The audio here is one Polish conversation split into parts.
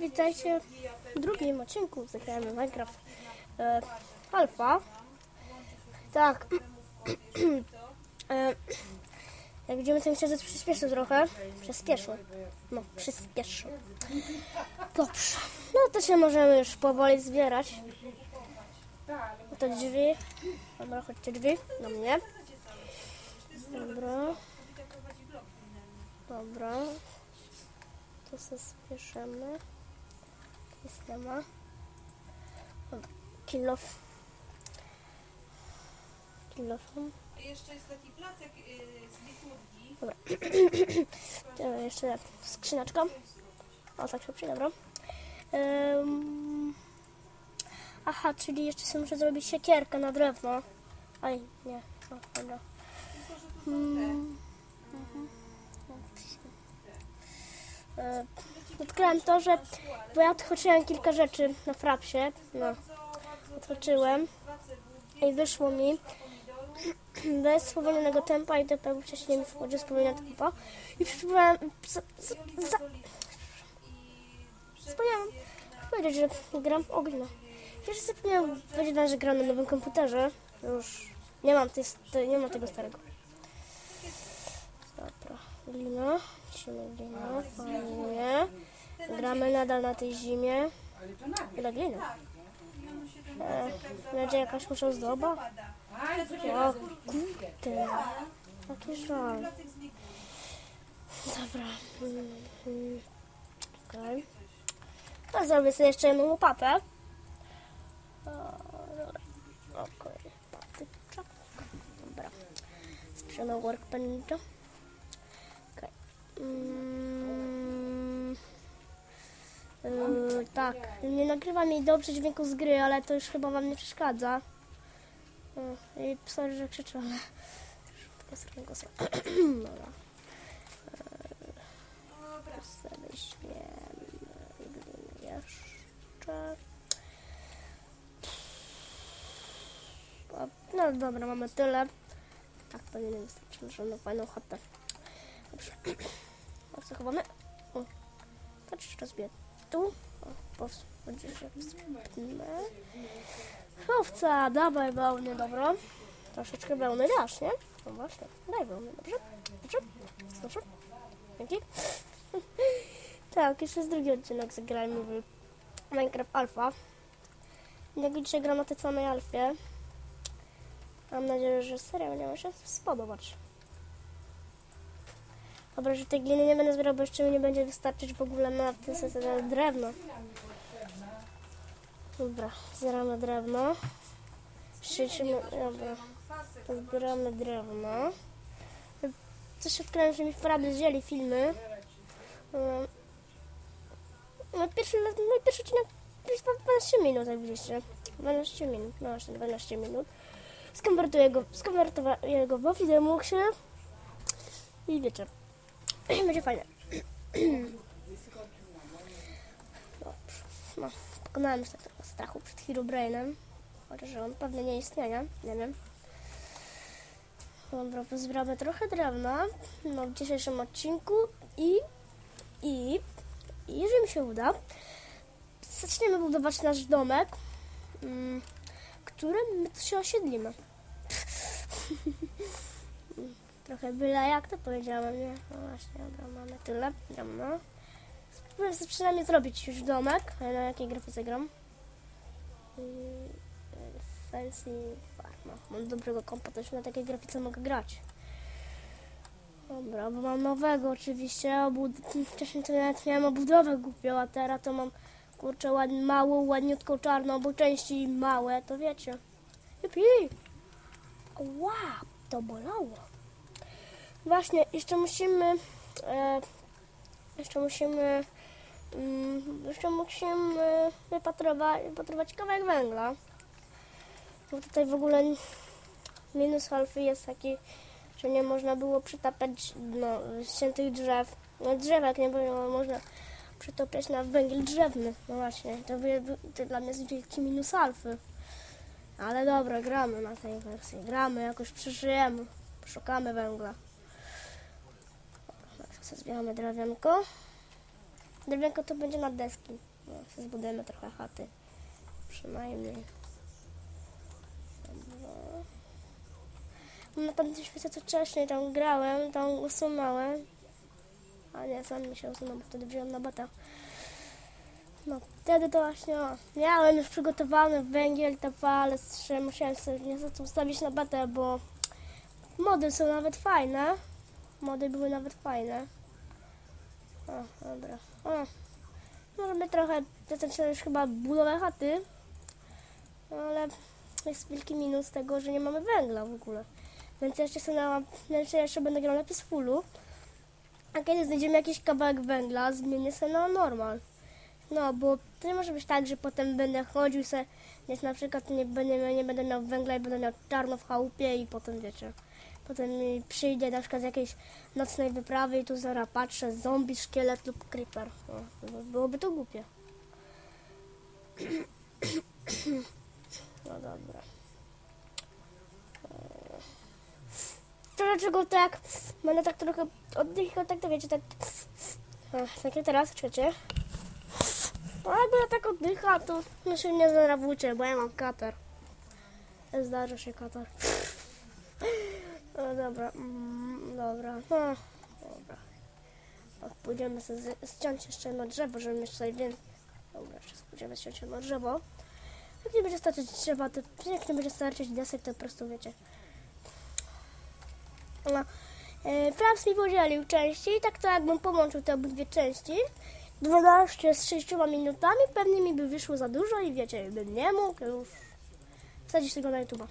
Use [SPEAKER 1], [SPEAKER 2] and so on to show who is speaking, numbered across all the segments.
[SPEAKER 1] Witajcie w drugim odcinku zagramy Minecraft e, Alpha. Tak. e, jak widzimy, ten księżyc przyspieszył trochę. Przyspieszył. No, przyspieszył. Dobrze. No to się możemy już powoli zbierać. Te drzwi. Dobra, chodźcie drzwi do mnie. Dobra. Dobra. To się spieszymy. Jest nie ma. Dobra. Kilof. Kilofem.
[SPEAKER 2] Jeszcze jest taki placek y, z liturgii.
[SPEAKER 1] E, Jeszcze skrzyneczka. O, tak szybciej, dobra. Em, aha, czyli jeszcze sobie muszę zrobić siekierkę na drewno. Aj, nie. O, dobra. Mm, mhm. E, Odkryłem to, że bo ja odhaczyłem kilka rzeczy na frapsie, no,
[SPEAKER 2] cebulki,
[SPEAKER 1] i wyszło mi bez spowolnionego tempa i DP wcześniej mi wchodzi spowolnione tempo i przypomniałem, za, za, powiedzieć, że gram ogólnie. Jeszcze zapomniałem powiedzieć, że gram na nowym komputerze, już nie mam, tej, nie mam tego starego. Glina, cisimy glina, fajnie. Gramy nadal na tej zimie. Ile
[SPEAKER 2] ten
[SPEAKER 1] E, będzie jakaś muszę
[SPEAKER 2] zapada.
[SPEAKER 1] O kurde, jaki żal. Dobra. mm, Okej. To zrobię sobie jeszcze jedną łopatę. O, dobra. Okej, patyczek. Dobra. Sprzedam workbencha. Mm, yy, tak, nie nagrywa mi dobrze dźwięku z gry, ale to już chyba wam nie przeszkadza. O, I sorry, że krzyczę, ale... Szybko, szybko. Dobra.
[SPEAKER 2] Dobra.
[SPEAKER 1] sobie weźmiemy jeszcze. No dobra, mamy tyle. Tak, powinienem wystarczyć, że na fajną chatę. Dobrze. O, co chowamy? O, patrz, jeszcze zbiję tu. O, powschodzę się wspnę. Owca, dawaj wełny, dobra. Troszeczkę wełny dasz, nie? No właśnie, daj wełny, dobrze? Dobrze? Dobrze? Dzięki. Tak, jeszcze jest drugi odcinek zagrajmy w Minecraft Alpha. Jak dzisiaj gram na tej samej Alfie. Mam nadzieję, że seria będzie mi się spodobać. Dobra, że tej gliny nie będę zbierał, bo jeszcze mi nie będzie wystarczyć w ogóle na te, te drewno. Dobra, zbieramy drewno. Szczycimy, dobra, to zbieramy drewno. Coś odkryłem, że mi w Frabie wzięli filmy. Um, No pierwszy, no pierwszy odcinek trwa 12 minut, jak widzicie. 12 minut, no właśnie 12 minut. Skonwertuję go, skonwertuję go w Widemuxie. I wiecie, będzie fajnie. Dobrze, no, pokonałem już tego strachu przed Herobrainem. Chociaż on pewnie nie istnieje, nie wiem. Dobra, pozbieramy trochę drewna no, w dzisiejszym odcinku i, i, i jeżeli mi się uda, zaczniemy budować nasz domek, mm, którym my się osiedlimy. Trochę byle jak to powiedziałem, nie? No właśnie, dobra, mamy tyle drewna. Spróbuję sobie przynajmniej zrobić już domek. Na jakiej grafice gram? Mm, Fancy Farma. Mam dobrego kompa, już na takiej grafice mogę grać. Dobra, bo mam nowego oczywiście. Obud- Wcześniej to nawet miałem obudowę głupią, a teraz to mam kurczę ład- małą, ładniutką czarną, bo części małe, to wiecie. Jupi! Wow, to bolało. Właśnie, jeszcze musimy e, jeszcze musimy mm, jeszcze musimy wypatrować, wypatrować kawałek węgla. Bo tutaj w ogóle minus alfy jest taki, że nie można było przytapiać no, ściętych drzew. No drzewek nie było można przytopiać na węgiel drzewny. No właśnie, to, by, to dla mnie jest wielki minus alfy. Ale dobra, gramy na tej wersji. Gramy, jakoś przeżyjemy. Szukamy węgla. Dobra, Zbieramy drewienko. drewienko to będzie na deski. No, zbudujemy trochę chaty. Przynajmniej. Dobra. Na tamtym świecie co wcześniej tam grałem, tam usunąłem. A nie, sam mi się usunął, bo wtedy wziąłem na bata. No, wtedy to właśnie, o, miałem już przygotowany węgiel, TP, ale jeszcze musiałem sobie niestety ustawić na batę, bo mody są nawet fajne. Mody były nawet fajne. O, dobra. O, możemy trochę zacząć już chyba budowę chaty, ale jest wielki minus tego, że nie mamy węgla w ogóle. Więc jeszcze sobie na, więc jeszcze będę grał na Peacefulu. A kiedy znajdziemy jakiś kawałek węgla, zmienię sobie na normal. No, bo to nie może być tak, że potem będę chodził se, więc na przykład nie miał, nie będę miał węgla i będę miał czarno w chałupie i potem wiecie, potem mi przyjdzie na przykład z jakiejś nocnej wyprawy i tu zaraz patrzę, zombie, szkielet lub creeper. No, by- byłoby to głupie. No dobra. To dlaczego tak, będę tak trochę oddychał, tak to wiecie, tak, tak jak teraz, czekajcie. No jakby ja tak oddycha, to się nie zdenerwujcie, bo ja mam katar. Zdarza się katar. No dobra, mm, dobra, no, dobra. O, pójdziemy sobie ściąć jeszcze jedno drzewo, żeby mieć tutaj więcej. Dobra, jeszcze pójdziemy ściąć jedno drzewo. Jak nie będzie starczyć drzewa, to jak nie będzie starczyć desek, to po prostu wiecie. No, e, Fraps mi podzielił części, tak to jakbym połączył te obydwie części. 12 z 6 minutami, pewnie mi by wyszło za dużo i wiecie, bym nie mógł już wsadzić tego na YouTube'a.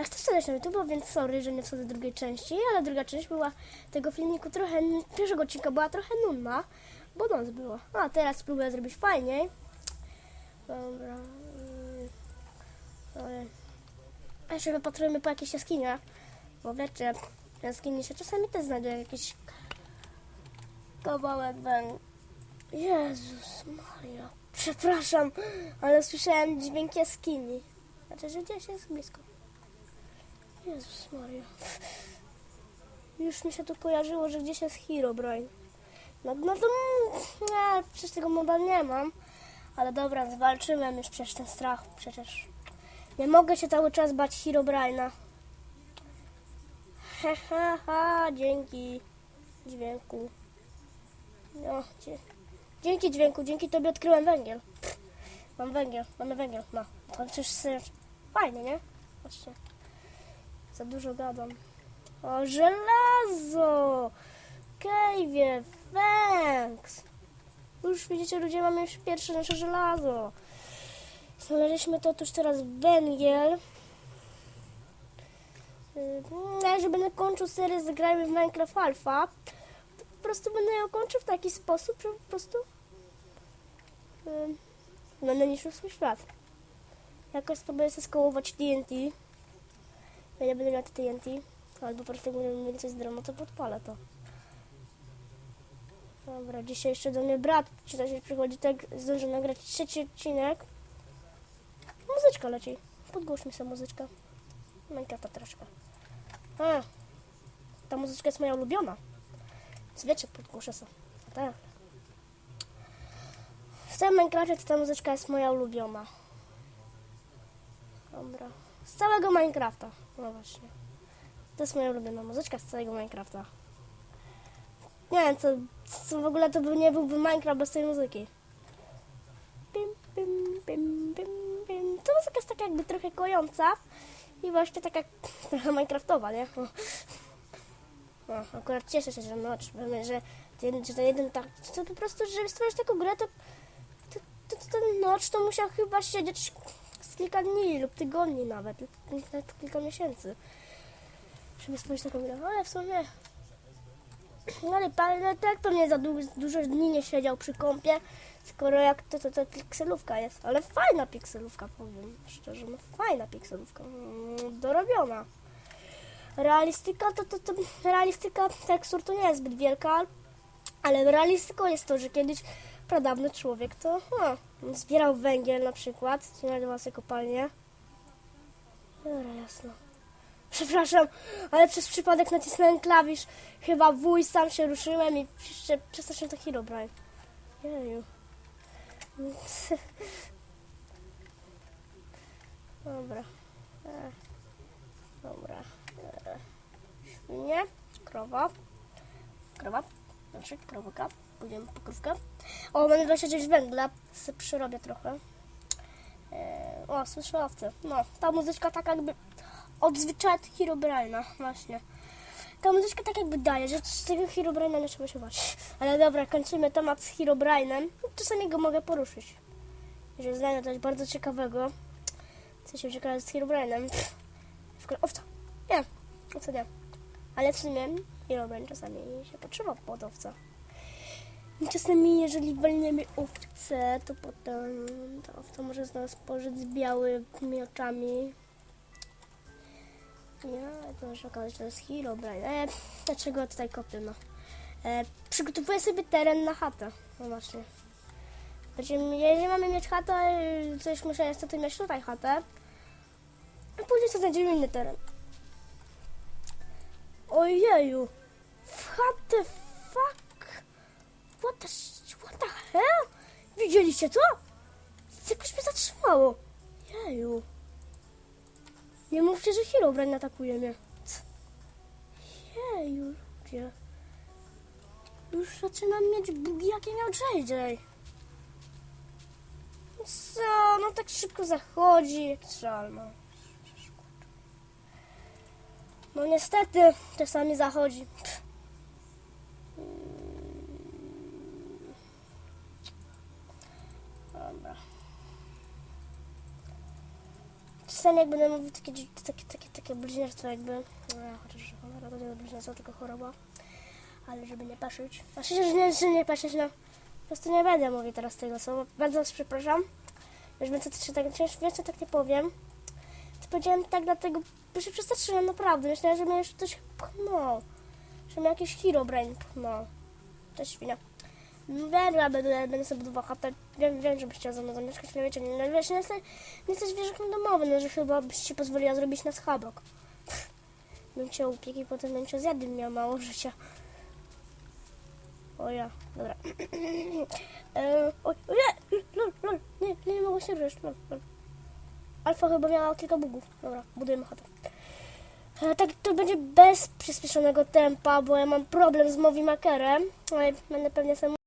[SPEAKER 1] Ja chcę wsadzać na YouTube, więc sorry, że nie wsadzę drugiej części, ale druga część była tego filmiku trochę, pierwszego odcinka była trochę nudna, bo noc była. A teraz spróbuję zrobić fajniej. Dobra. mm, A jeszcze wypatrujemy po jakichś jaskiniach, bo wiecie, jaskini się czasami też znajdzie jakiś kawałek węgla. Jezus Maria. Przepraszam, ale słyszałem dźwięk jaskini. Znaczy, że gdzieś jest blisko. Jezus Maria. Już mi się tu kojarzyło, że gdzieś jest Herobrine. No, no to... Nie, przecież tego moda nie mam. Ale dobra, zwalczyłem już przecież ten strach. Przecież nie mogę się cały czas bać Herobrine'a. He, he, he, dzięki dźwięku. No, dzie- dzięki dźwięku, dzięki tobie odkryłem węgiel. Pff, Mam węgiel, mamy węgiel, no. To przecież fajnie, nie? Właśnie. Za dużo gadam. O, żelazo! Kejwie, thanks! Już widzicie, ludzie, mamy już pierwsze nasze żelazo. Znaleźliśmy to tuż teraz węgiel. Yy, Ja, że będę kończył serię Zagrajmy w Minecraft Alpha, po prostu będę ją kończył w taki sposób, że po prostu yy, będę niszczył swój świat. Jakoś spróbuję skołować TNT. Nie będę miał TNT, albo po prostu będę mieli coś z dromu, to podpalę to. Dobra, dzisiaj jeszcze do mnie brat, czy to się przychodzi, tak zdążę nagrać trzeci odcinek. Muzyczka leci. Podgłoś mi sobie muzyczkę. Minecrafta troszkę. A, ta muzyczka jest moja ulubiona. Więc wiecie, podgłoszę sobie. Tak. W tym Minecrafcie ta muzyczka jest moja ulubiona. Dobra. Z całego Minecrafta. No właśnie. To jest moja ulubiona muzyczka z całego Minecrafta. Nie wiem, co, co w ogóle to by nie byłby Minecraft bez tej muzyki. Pim, pim, pim, pim, pim. To muzyka jest taka jakby trochę kojąca i właśnie taka trochę Minecraftowa, nie? O. O, akurat cieszę się, że noc, że, ten- że ten jeden tak, to po prostu, żeby stworzyć taką grę, to, to, to, to ten noc to musiał chyba siedzieć kilka dni lub tygodni nawet, nawet kilka miesięcy, żeby stworzyć taką grę, ale w sumie no ale tak pewnie za du- dużo dni nie siedział przy kąpie, skoro jak to, to, to pikselówka jest. Ale fajna pikselówka, powiem szczerze, no fajna pikselówka, mm, dorobiona. Realistyka to, to, to realistyka tekstur to nie jest zbyt wielka, ale realistyką jest to, że kiedyś pradawny człowiek to zbierał węgiel na przykład, znajdował sobie kopalnię. Dobra, jasno. Przepraszam, ale przez przypadek nacisnąłem klawisz chyba W i sam się ruszyłem i jeszcze przestraszyłem to Herobrine. Jeju. Dobra. Dobra. Świnie, krowa. Krowa. Znaczy krowka. Pójdziemy po krówkę. O, mamy 29 węgla. Se przyrobię trochę. E, o, słyszę owce. No, ta muzyczka tak jakby odzwyczaja od Herobrine'a, właśnie. Ta muzyczka tak jakby daje, że z tego Herobrine'a nie trzeba się bać. Ale dobra, kończymy temat z Herobrine'em. Czasami go mogę poruszyć. Jeżeli znajdę coś bardzo ciekawego, co się ciekawe z Herobrine'em. W ogóle owca. Nie, owca nie. Ale w sumie Herobrine czasami się potrzeba pod owca. I Czasami, jeżeli walniemy owcę, to potem ta owca może z nas pożyć z białymi oczami. Ja, to już okazać, że to jest Herobrine. E, dlaczego tutaj kopię, no? E, przygotowuję sobie teren na chatę. No właśnie. Będziemy, jeżeli mamy mieć chatę, y, coś muszę niestety mieć tutaj chatę. A później sobie znajdziemy inny teren. Ojeju! What the fuck? What the, what the hell? Widzieliście to? Jakoś mnie zatrzymało. Jeju. Nie mówcie, że Herobrine atakuje mnie. Jeju, ludzie. Już zaczynam mieć bugi, jakie miał JJ. Co? No tak szybko zachodzi. Żal, no. No niestety, czasami zachodzi. Pff. Mm. Dobra. Czasami jak będę mówił takie, takie, takie, takie jakby, no chociaż cholera to nie tylko choroba, ale żeby nie paszyć, znaczy, że nie, że nie paszyć, no, po prostu nie będę mówić teraz tego słowa, bardzo was przepraszam, już więcej, czy tak, więcej tak nie powiem, to powiedziałem tak dlatego, bo się przestraszyłem naprawdę, myślałem, że mnie już ktoś pchnął, że mnie jakiś Herobrine pchnął, cześć świnia. Że będę, będę sobie chatę. Wiem, wiem, że byś chciał ze mną zamieszkać. Nie wiecie, nie, no, wiesz, nie, jesteś, nie jesteś wieżakiem domowy, no, że chyba byś pozwoliła zrobić nas chabok. Pff, Bym cię upiekł i potem bym cię zjadł, miał mało życia. O ja, dobra. e, oj, o nie, lol, lol, nie, nie mogę się ruszyć, lol, lol. Alfa chyba miała kilka bugów. Dobra, budujemy chatę. E, Tak, to będzie bez przyspieszonego tempa, bo ja mam problem z Movimakerem. No i Będę pewnie sobie